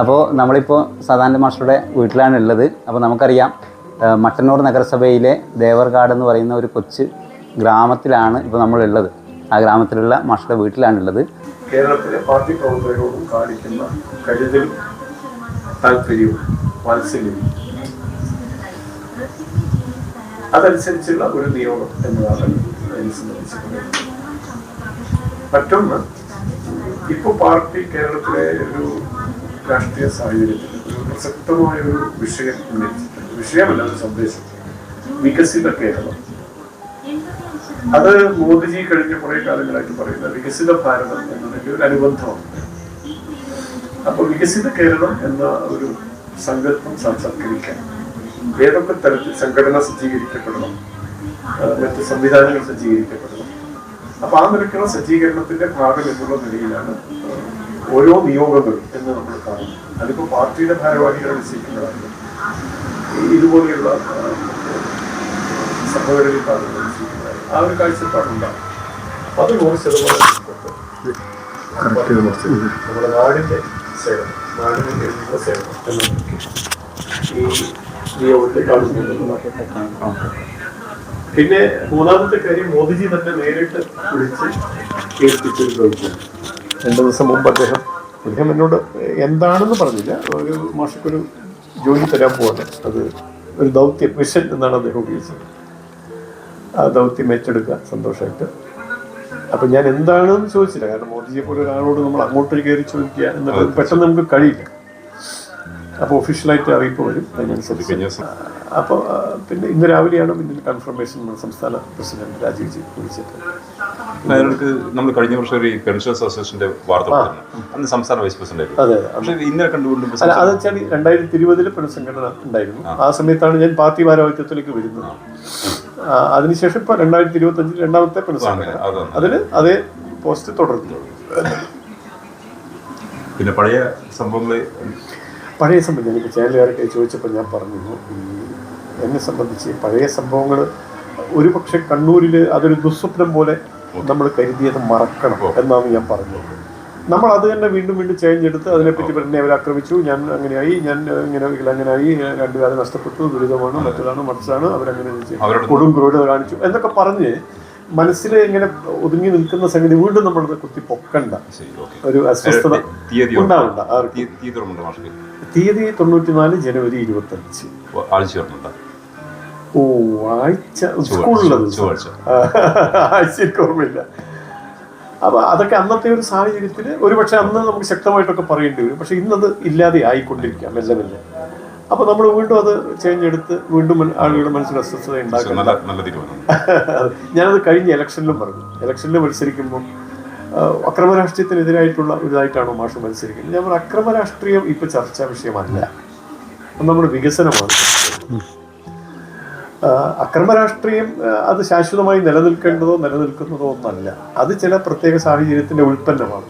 അപ്പോൾ നമ്മളിപ്പോൾ സദാനന്ദ മാസ്റ്ററുടെ വീട്ടിലാണ് ഉള്ളത്. അപ്പോൾ നമുക്കറിയാം മട്ടന്നൂർ നഗരസഭയിലെ ദേവർകാട് എന്ന് പറയുന്ന ഒരു കൊച്ചു ഗ്രാമത്തിലാണ് ഇപ്പോൾ നമ്മളുള്ളത്. ആ ഗ്രാമത്തിലുള്ള മാസ്റ്ററുടെ വീട്ടിലാണുള്ളത് കേരളത്തിലെ പാർട്ടി പ്രവർത്തകരോടും കാണിക്കുന്ന കരുതലും താല്പര്യവും വാത്സല്യവും അതനുസരിച്ചുള്ള ഒരു നിയോഗം എന്നതാണ് അതിനെ സംബന്ധിച്ച് പറയുന്നത് മറ്റൊന്ന് ഇപ്പൊ പാർട്ടി കേരളത്തിലെ ഒരു രാഷ്ട്രീയ സാഹചര്യത്തിൽ ഒരു പ്രസക്തമായ ഒരു വിഷയം വിഷയമല്ല ഒരു സന്ദേശം. വികസിത കേരളം അത് മോദിജി കഴിഞ്ഞ കുറെ കാലങ്ങളായിട്ട് പറയുന്ന വികസിത ഭാരതം എന്നതിന്റെ ഒരു അനുബന്ധമാണ്. അപ്പൊ വികസിത കേരളം എന്ന ഒരു സങ്കല്പം സാക്ഷാത്കരിക്കാൻ ഏതൊക്കെ തരത്തിൽ സംഘടന സജ്ജീകരിക്കപ്പെടണം? മറ്റ് സംവിധാനങ്ങൾ സജ്ജീകരിക്കപ്പെടണം? അപ്പൊ ആ നിരക്കുള്ള സജ്ജീകരണത്തിന്റെ ഭാഗം എന്നുള്ള നിലയിലാണ് ഓരോ നിയോഗങ്ങളും എന്ന് നമ്മൾ കാണുന്നു അതിപ്പോൾ പാർട്ടിയുടെ ഭാരവാഹികളെ നിശ്ചയിക്കുന്നതാണ് ഇതുപോലെയുള്ള സഹോദരങ്ങളിൽ പാടുന്നത് ആ ഒരു കാഴ്ചപ്പാടുണ്ടാകും അത് നൂറ് ശതമാനം നമ്മുടെ നാടിന്റെ സേവനം നാടിന്റെ സേവനം ഈ നിയോഗത്തെ കാണുന്നു പിന്നെ മൂന്നാമത്തെ കാര്യം മോദിജി തന്നെ നേരിട്ട് വിളിച്ച് കേൾപ്പിച്ചു ചോദിച്ചു രണ്ടു ദിവസം മുമ്പ് അദ്ദേഹം അദ്ദേഹം എന്നോട് എന്താണെന്ന് പറഞ്ഞില്ല. ഒരു മാഷക്കൊരു ജോലി തരാൻ പോവാണ്. അത് ഒരു ദൗത്യ മിഷൻ എന്നാണ് അദ്ദേഹം ഉപയോഗിച്ചത്. ആ ദൗത്യം ഏറ്റെടുക്കുക സന്തോഷമായിട്ട് അപ്പൊ ഞാൻ എന്താണെന്ന് ചോദിച്ചില്ല. കാരണം മോദിജിയെ പോലെ ഒരാളോട് നമ്മൾ അങ്ങോട്ട് കയറി ചോദിക്കുക എന്നുള്ളത് പെട്ടെന്ന് നമുക്ക് കഴിയില്ല. അപ്പോൾ ഒഫീഷ്യലായിട്ട് അറിയിപ്പ് വരും. അതിനനുസരിച്ച്. അപ്പോൾ പിന്നെ ഇന്ന് രാവിലെയാണ് പിന്നെ കൺഫർമേഷൻ സംസ്ഥാന പ്രസിഡന്റ് രാജീവ് ജി വിളിച്ചിട്ട് അതിനടുക്ക് നമ്മൾ കഴിഞ്ഞ വർഷം ഒരു പെൻഷൻ അസോസിയേഷന്റെ വാർത്ത അന്ന് സംസ്ഥാന വൈസ് പ്രസിഡന്റ് അതെ പക്ഷേ ഇന്നലെ കണ്ടുകൊണ്ട് അല്ല അത് വെച്ചാൽ രണ്ടായിരത്തി ഇരുപതിൽ പുനഃസംഘടന ഉണ്ടായിരുന്നു. ആ. സമയത്താണ് ഞാൻ പാർട്ടി ഭാരവാഹിത്വത്തിലേക്ക് വരുന്നത്. അതിനുശേഷം ഇപ്പോൾ രണ്ടായിരത്തി ഇരുപത്തി അഞ്ചിൽ രണ്ടാമത്തെ പുനഃസംഘടന അതിൽ അതേ പോസ്റ്റ് തുടർന്നു. പിന്നെ പഴയ സംഭവങ്ങൾ പഴയ സംബന്ധിച്ച് എനിക്ക് ചാനലുകാരൊക്കെ ചോദിച്ചപ്പോൾ ഞാൻ പറഞ്ഞിരുന്നു ഈ എന്നെ സംബന്ധിച്ച് പഴയ സംഭവങ്ങൾ ഒരു പക്ഷേ കണ്ണൂരിൽ അതൊരു ദുസ്വപ്നം പോലെ നമ്മൾ കരുതിയത് മറക്കണം എന്നാണ് ഞാൻ പറഞ്ഞത്. നമ്മൾ അത് തന്നെ വീണ്ടും വീണ്ടും ചേഞ്ച് എടുത്ത് അതിനെപ്പറ്റി എന്നെ അവർ ആക്രമിച്ചു. ഞാൻ അങ്ങനെയായി ഞാൻ ഇങ്ങനെ അങ്ങനെയായി രണ്ടുപേരെ നഷ്ടപ്പെട്ടു ദുരിതമാണ് മറ്റതാണ് മറിച്ചാണ് അവരങ്ങനെ കൊടും ക്രൂരത കാണിച്ചു എന്നൊക്കെ പറഞ്ഞ് മനസ്സിൽ ഇങ്ങനെ ഒതുങ്ങി നിൽക്കുന്ന സംഗതി വീണ്ടും നമ്മളത് കുത്തി പൊക്കണ്ട ഒരു അസ്വസ്ഥത തീയതി ഉണ്ടാവണ്ട തീയതി തൊണ്ണൂറ്റിനാല് ജനുവരി ഇരുപത്തി അഞ്ച് ഓ ആഴ്ച സ്കൂളിലെ ആഴ്ചയ്ക്ക് ഓർമ്മയില്ല. അപ്പൊ അതൊക്കെ അന്നത്തെ ഒരു സാഹചര്യത്തിൽ ഒരുപക്ഷെ അന്ന് നമുക്ക് ശക്തമായിട്ടൊക്കെ പറയേണ്ടി വരും. പക്ഷെ ഇന്നത് ഇല്ലാതെ ആയിക്കൊണ്ടിരിക്കാം മെല്ലെ മെല്ലെ. അപ്പൊ നമ്മൾ വീണ്ടും അത് ചേഞ്ച് എടുത്ത് വീണ്ടും ആളുകളുടെ മനസ്സിൽ അസ്വസ്ഥത നല്ല ഞാനത് കഴിഞ്ഞ ഇലക്ഷനിലും പറഞ്ഞു. ഇലക്ഷനിൽ മത്സരിക്കുമ്പോൾ അക്രമ രാഷ്ട്രീയത്തിനെതിരായിട്ടുള്ള മാഷ് മത്സരിക്കുന്നത്? ഞാൻ പറഞ്ഞു അക്രമ രാഷ്ട്രീയം ഇപ്പൊ ചർച്ചാ വിഷയമല്ല. നമ്മുടെ വികസനമാണ് അക്രമരാഷ്ട്രീയം അക്രമ രാഷ്ട്രീയം അത് ശാശ്വതമായി നിലനിൽക്കേണ്ടതോ നിലനിൽക്കുന്നതോ ഒന്നല്ല. അത് ചില പ്രത്യേക സാഹചര്യത്തിന്റെ ഉൽപ്പന്നമാണ്.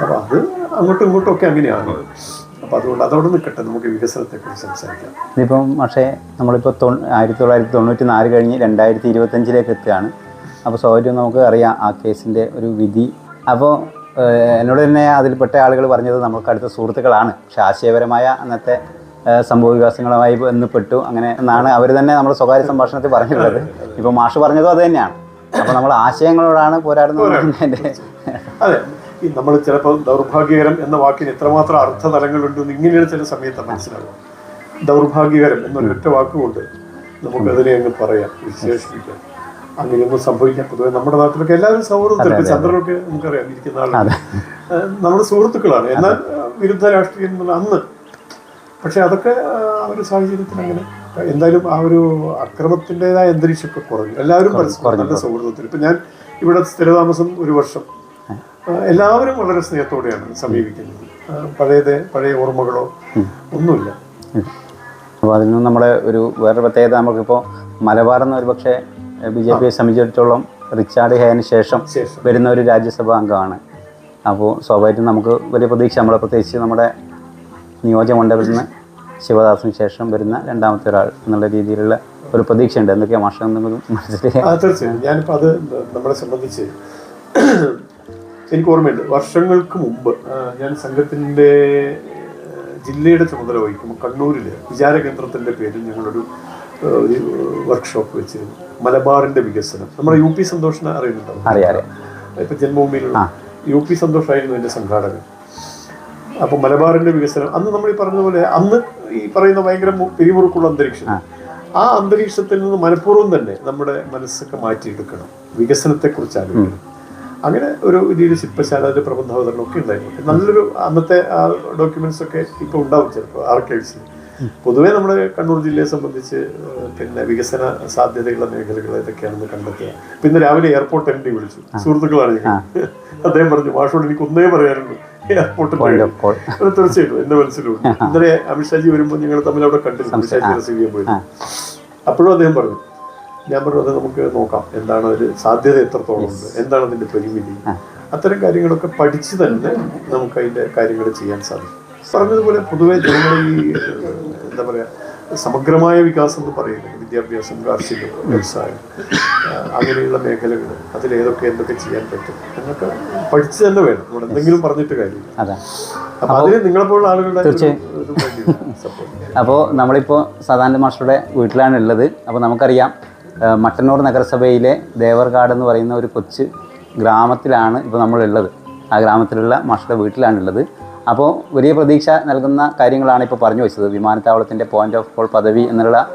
അപ്പൊ അത് അങ്ങോട്ടും ഇങ്ങോട്ടും ഒക്കെ അങ്ങനെയാണ്. അപ്പൊ അതുകൊണ്ട് അതോടെ നിൽക്കട്ടെ നമുക്ക് വികസനത്തെക്കുറിച്ച് സംസാരിക്കാം. ഇതിപ്പം പക്ഷേ നമ്മളിപ്പോൾ തൊ ആയിരത്തി തൊള്ളായിരത്തി തൊണ്ണൂറ്റി നാല് കഴിഞ്ഞ് രണ്ടായിരത്തി ഇരുപത്തഞ്ചിലേക്ക് എത്തുകയാണ്. അപ്പോൾ സൗകര്യം നമുക്ക് അറിയാം ആ കേസിന്റെ ഒരു വിധി. അപ്പോൾ എന്നോട് തന്നെ അതിൽപ്പെട്ട ആളുകൾ പറഞ്ഞത് നമുക്ക് അടുത്ത സുഹൃത്തുക്കളാണ്. പക്ഷേ ആശയപരമായ അന്നത്തെ സംഭവ വികാസങ്ങളുമായി ബന്ധപ്പെട്ടു. അങ്ങനെ എന്നാണ് അവർ തന്നെ നമ്മുടെ സ്വകാര്യ സംഭാഷണത്തിൽ പറഞ്ഞിട്ടുള്ളത്. ഇപ്പോൾ മാഷ് പറഞ്ഞതും അത് തന്നെയാണ്. അപ്പോൾ നമ്മൾ ആശയങ്ങളോടാണ് പോരാടുന്നത് അതെ ഈ നമ്മൾ ചിലപ്പോൾ ദൗർഭാഗ്യകരം എന്ന വാക്കിന് എത്രമാത്രം അർത്ഥതലങ്ങളുണ്ടെന്ന് ഇങ്ങനെയാണ് ചില സമയത്ത് മനസ്സിലാകും ദൗർഭാഗ്യകരം എന്നൊരൊറ്റ വാക്കുകൊണ്ട് നമുക്കതിനെ അങ്ങ് പറയാം വിശേഷിപ്പിക്കാം. അങ്ങനെയൊന്നും സംഭവിക്കാൻ പൊതുവെ നമ്മുടെ നാട്ടിലൊക്കെ എല്ലാവരും സൗഹൃദത്തിൽ ചന്ദ്രനൊക്കെ നമുക്കറിയാം ഇരിക്കുന്ന ആളാണ് നമ്മുടെ സുഹൃത്തുക്കളാണ്. എന്നാൽ വിരുദ്ധ രാഷ്ട്രീയം അന്ന്. പക്ഷെ അതൊക്കെ ആ, ഒരു സാഹചര്യത്തിൽ അങ്ങനെ. എന്തായാലും ആ ഒരു അക്രമത്തിന്റെതായ അന്തരീക്ഷമൊക്കെ കുറഞ്ഞു. എല്ലാവരും പരസ്പരം നല്ല സൗഹൃദത്തിൽ. ഇപ്പം ഞാൻ ഇവിടെ സ്ഥിരതാമസം ഒരു വർഷം എല്ലാവരും വളരെ സ്നേഹത്തോടെയാണ് സമീപിക്കുന്നത്. പഴയത് പഴയ ഓർമ്മകളോ ഒന്നുമില്ല. അപ്പോൾ അതിൽ നിന്ന് നമ്മുടെ ഒരു വേറൊരു പ്രത്യേകത നമുക്കിപ്പോൾ മലബാർ എന്ന ഒരു പക്ഷേ ബി ജെ പിയെ സംബന്ധിച്ചിടത്തോളം റിച്ചാർഡ് ഹേന് ശേഷം. വരുന്ന ഒരു രാജ്യസഭാ അംഗമാണ്. അപ്പോൾ സ്വാഭാവികമായിട്ടും നമുക്ക് വലിയ പ്രതീക്ഷ നമ്മളെ പ്രത്യേകിച്ച് നമ്മുടെ നിയോജക മണ്ഡലത്തിൽ നിന്ന് ശിവദാസിന് ശേഷം വരുന്ന രണ്ടാമത്തെ ഒരാൾ എന്നുള്ള രീതിയിലുള്ള ഒരു പ്രതീക്ഷയുണ്ട്. എന്തൊക്കെയാണ് മാഷം? എന്തെങ്കിലും മനസ്സിലായി. തീർച്ചയായും. ഞാനിപ്പോൾ അത് നമ്മളെ സംബന്ധിച്ച് എനിക്ക് ഓർമ്മയുണ്ട് വർഷങ്ങൾക്ക് മുമ്പ് ഞാൻ സംഘത്തിന്റെ ജില്ലയുടെ ചുമതല വഹിക്കുമ്പോൾ കണ്ണൂരിൽ വിചാര കേന്ദ്രത്തിന്റെ പേരിൽ ഞങ്ങളൊരു ഒരു വർക്ക്ഷോപ്പ് വെച്ചിരുന്നു. മലബാറിന്റെ വികസനം. നമ്മുടെ യു പി സന്തോഷിനെ അറിയുന്നുണ്ടാവും ഇപ്പം ജന്മഭൂമിയിലുള്ള യു പി സന്തോഷായിരുന്നു എന്റെ സംഘാടകൻ. അപ്പോൾ മലബാറിന്റെ വികസനം അന്ന് നമ്മൾ ഈ പറഞ്ഞതുപോലെ അന്ന് ഈ പറയുന്ന ഭയങ്കര പിരിമുറുക്കുള്ള അന്തരീക്ഷം. ആ അന്തരീക്ഷത്തിൽ നിന്ന് മനഃപൂർവം തന്നെ നമ്മുടെ മനസ്സൊക്കെ മാറ്റിയെടുക്കണം. വികസനത്തെക്കുറിച്ച് ആലോചിക്കണം. അങ്ങനെ ഒരു രീതിയിൽ ശില്പശാല അതിന്റെ പ്രബന്ധാവതരണം ഒക്കെ ഉണ്ടായിരുന്നു. നല്ലൊരു അന്നത്തെ ആ ഡോക്യുമെന്റ്സ് ഒക്കെ ഇപ്പൊ ഉണ്ടാവും ചിലപ്പോൾ ആർക്കൈവ്സിൽ പൊതുവേ നമ്മുടെ കണ്ണൂർ ജില്ലയെ സംബന്ധിച്ച് പിന്നെ വികസന സാധ്യതയുള്ള മേഖലകൾ ഏതൊക്കെയാണെന്ന് കണ്ടെത്തുക പിന്നെ രാവിലെ എയർപോർട്ട് എം ഡി വിളിച്ചു. സുഹൃത്തുക്കളാണ് ഞങ്ങൾ. അദ്ദേഹം പറഞ്ഞു മാഷോട് എനിക്ക് ഒന്നേ പറയാനുള്ളൂ. എയർപോർട്ടിൽ തീർച്ചയായിട്ടും എന്റെ മനസ്സിലുണ്ട് ഇന്നലെ അമിത്ഷാജി വരുമ്പോൾ ഞങ്ങൾ തമ്മിൽ അവിടെ കണ്ടിരുന്നു. അമിത്ഷാജി റിസീവ് ചെയ്യാൻ പോയി അപ്പോഴും അദ്ദേഹം പറഞ്ഞു ഞാൻ പറഞ്ഞു അത് നമുക്ക് നോക്കാം. എന്താണ് ഒരു സാധ്യത എത്രത്തോളം ഉണ്ട്? എന്താണ് അതിന്റെ പരിമിതി? അത്തരം കാര്യങ്ങളൊക്കെ പഠിച്ച് തന്നെ നമുക്ക് അതിന്റെ കാര്യങ്ങൾ ചെയ്യാൻ സാധിക്കും. പറഞ്ഞതുപോലെ പൊതുവെ ജനങ്ങൾ ഈ എന്താ പറയുക സമഗ്രമായ വികാസം എന്ന് പറയുന്നത് വിദ്യാഭ്യാസം കാർഷികം വ്യവസായം അങ്ങനെയുള്ള മേഖലകൾ അതിലേതൊക്കെ എന്തൊക്കെ ചെയ്യാൻ പറ്റും എന്നൊക്കെ പഠിച്ച് തന്നെ വേണം. നമ്മൾ എന്തെങ്കിലും പറഞ്ഞിട്ട് കാര്യമില്ല അപ്പോൾ അപ്പൊ അതിന് നിങ്ങളെപ്പോലുള്ള ആളുകളുടെ തീർച്ചയായും. അപ്പോൾ നമ്മളിപ്പോൾ സദാനന്ദ മാസ്റ്ററുടെ വീട്ടിലാണ് ഉള്ളത് അപ്പോൾ നമുക്കറിയാം മട്ടന്നൂർ നഗരസഭയിലെ ദേവർകാട് എന്ന് പറയുന്ന ഒരു കൊച്ചു ഗ്രാമത്തിലാണ് ഇപ്പോൾ നമ്മളുള്ളത്. ആ ഗ്രാമത്തിലുള്ള മാഷയുടെ വീട്ടിലാണുള്ളത്. അപ്പോൾ വലിയ പ്രതീക്ഷ നൽകുന്ന കാര്യങ്ങളാണ് ഇപ്പോൾ പറഞ്ഞു വെച്ചത്. വിമാനത്താവളത്തിന്റെ പോയിന്റ് ഓഫ് കോൾ പദവി എന്നുള്ള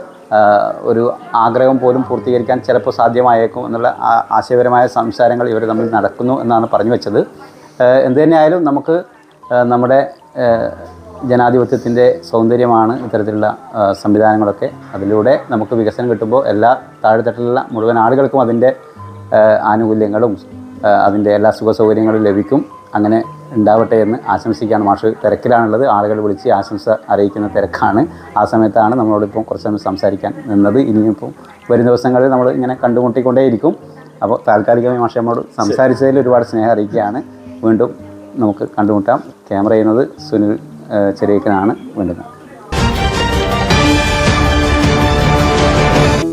ഒരു ആഗ്രഹം പോലും പൂർത്തീകരിക്കാൻ ചിലപ്പോൾ സാധ്യമായേക്കും എന്നുള്ള ആശയപരമായ സംസാരങ്ങൾ ഇവർ തമ്മിൽ നടക്കുന്നു എന്നാണ് പറഞ്ഞു വെച്ചത്. എന്തു തന്നെയായാലും നമുക്ക് നമ്മുടെ ജനാധിപത്യത്തിന്റെ സൗന്ദര്യമാണ് ഇത്തരത്തിലുള്ള സംവിധാനങ്ങളൊക്കെ. അതിലൂടെ നമുക്ക് വികസനം കിട്ടുമ്പോൾ എല്ലാ താഴെത്തട്ടിലുള്ള മുഴുവൻ ആളുകൾക്കും അതിന്റെ ആനുകൂല്യങ്ങളും അതിന്റെ എല്ലാ സുഖ സൗകര്യങ്ങളും ലഭിക്കും. അങ്ങനെ ഉണ്ടാവട്ടെ എന്ന് ആശംസിക്കുകയാണ്. മാഷ് തിരക്കിലാണുള്ളത്. ആളുകൾ വിളിച്ച് ആശംസ അറിയിക്കുന്ന തിരക്കാണ്. ആ സമയത്താണ് നമ്മളോടിപ്പം കുറച്ച് സമയം സംസാരിക്കാൻ നിന്നത്. ഇനിയിപ്പം വരും ദിവസങ്ങളിൽ നമ്മൾ ഇങ്ങനെ കണ്ടുമുട്ടിക്കൊണ്ടേയിരിക്കും. അപ്പോൾ താൽക്കാലികമായി മാഷ് നമ്മളോട് സംസാരിച്ചതിൽ ഒരുപാട് സ്നേഹം അറിയിക്കുകയാണ്. വീണ്ടും നമുക്ക് കണ്ടുമുട്ടാം. ക്യാമറ ചെയ്യുന്നത് സുനിൽ ചെറിയക്കനാണ് വേണ്ടത്.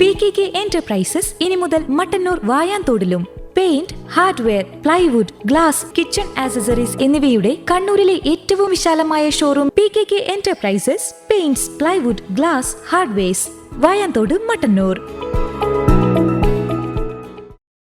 പി കെ കെ എന്റർപ്രൈസസ് ഇനി മുതൽ Mattannur വായാന്തോടിലും. Paint hardware plywood glass kitchen accessories എന്നിവയുടെ കണ്ണൂരിലെ ഏറ്റവും വിശാലമായ showroom P K K enterprises paints plywood glass hardwares Vayanthode Mattannur.